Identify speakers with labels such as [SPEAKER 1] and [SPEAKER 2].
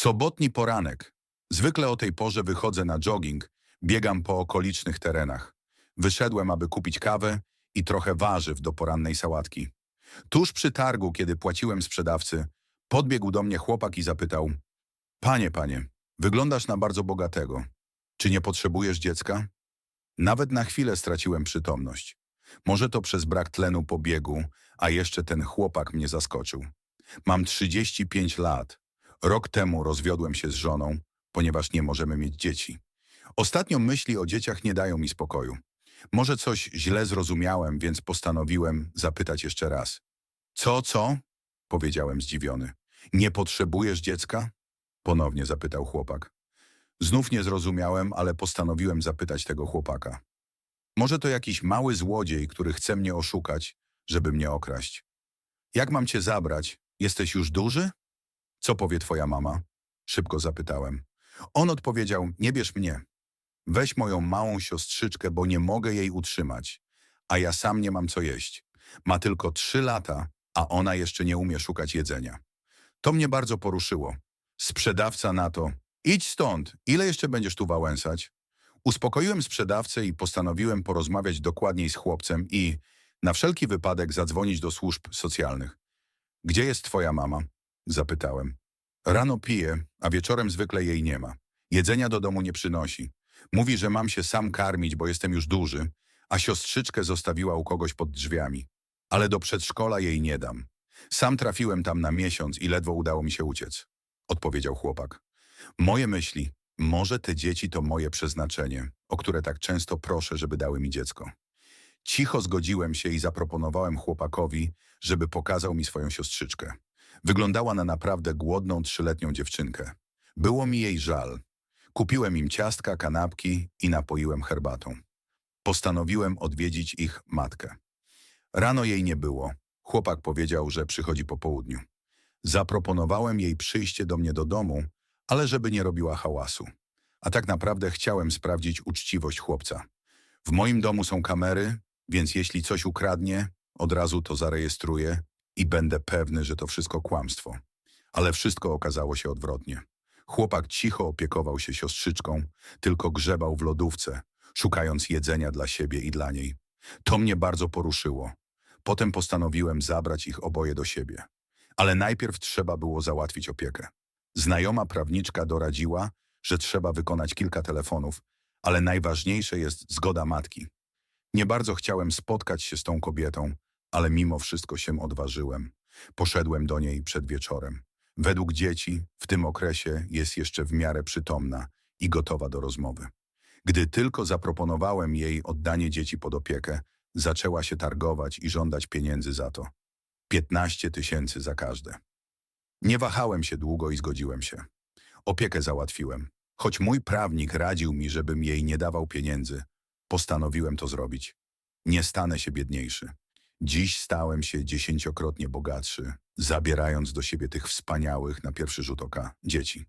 [SPEAKER 1] Sobotni poranek. Zwykle o tej porze wychodzę na jogging, biegam po okolicznych terenach. Wyszedłem, aby kupić kawę i trochę warzyw do porannej sałatki. Tuż przy targu, kiedy płaciłem sprzedawcy, podbiegł do mnie chłopak i zapytał Panie, panie, wyglądasz na bardzo bogatego. Czy nie potrzebujesz dziecka? Nawet na chwilę straciłem przytomność. Może to przez brak tlenu po biegu, a jeszcze ten chłopak mnie zaskoczył. Mam 35 lat. Rok temu rozwiodłem się z żoną, ponieważ nie możemy mieć dzieci. Ostatnio myśli o dzieciach nie dają mi spokoju. Może coś źle zrozumiałem, więc postanowiłem zapytać jeszcze raz. Co, co? Powiedziałem zdziwiony. Nie potrzebujesz dziecka? Ponownie zapytał chłopak. Znów nie zrozumiałem, ale postanowiłem zapytać tego chłopaka. Może to jakiś mały złodziej, który chce mnie oszukać, żeby mnie okraść. Jak mam cię zabrać? Jesteś już duży? Co powie twoja mama? Szybko zapytałem. On odpowiedział, nie bierz mnie. Weź moją małą siostrzyczkę, bo nie mogę jej utrzymać, a ja sam nie mam co jeść. Ma tylko trzy lata, a ona jeszcze nie umie szukać jedzenia. To mnie bardzo poruszyło. Sprzedawca na to, idź stąd, ile jeszcze będziesz tu wałęsać? Uspokoiłem sprzedawcę i postanowiłem porozmawiać dokładniej z chłopcem i na wszelki wypadek zadzwonić do służb socjalnych. Gdzie jest twoja mama? Zapytałem. Rano pije, a wieczorem zwykle jej nie ma. Jedzenia do domu nie przynosi. Mówi, że mam się sam karmić, bo jestem już duży, a siostrzyczkę zostawiła u kogoś pod drzwiami. Ale do przedszkola jej nie dam. Sam trafiłem tam na miesiąc i ledwo udało mi się uciec. Odpowiedział chłopak. Moje myśli, może te dzieci to moje przeznaczenie, o które tak często proszę, żeby dały mi dziecko. Cicho zgodziłem się i zaproponowałem chłopakowi, żeby pokazał mi swoją siostrzyczkę. Wyglądała na naprawdę głodną trzyletnią dziewczynkę. Było mi jej żal. Kupiłem im ciastka, kanapki i napoiłem herbatą. Postanowiłem odwiedzić ich matkę. Rano jej nie było. Chłopak powiedział, że przychodzi po południu. Zaproponowałem jej przyjście do mnie do domu, ale żeby nie robiła hałasu. A tak naprawdę chciałem sprawdzić uczciwość chłopca. W moim domu są kamery, więc jeśli coś ukradnie, od razu to zarejestruję i będę pewny, że to wszystko kłamstwo. Ale wszystko okazało się odwrotnie. Chłopak cicho opiekował się siostrzyczką, tylko grzebał w lodówce, szukając jedzenia dla siebie i dla niej. To mnie bardzo poruszyło. Potem postanowiłem zabrać ich oboje do siebie. Ale najpierw trzeba było załatwić opiekę. Znajoma prawniczka doradziła, że trzeba wykonać kilka telefonów, ale najważniejsze jest zgoda matki. Nie bardzo chciałem spotkać się z tą kobietą, ale mimo wszystko się odważyłem. Poszedłem do niej przed wieczorem. Według dzieci w tym okresie jest jeszcze w miarę przytomna i gotowa do rozmowy. Gdy tylko zaproponowałem jej oddanie dzieci pod opiekę, zaczęła się targować i żądać pieniędzy za to. 15 tysięcy za każde. Nie wahałem się długo i zgodziłem się. Opiekę załatwiłem. Choć mój prawnik radził mi, żebym jej nie dawał pieniędzy, postanowiłem to zrobić. Nie stanę się biedniejszy. Dziś stałem się dziesięciokrotnie bogatszy, zabierając do siebie tych wspaniałych, na pierwszy rzut oka, dzieci.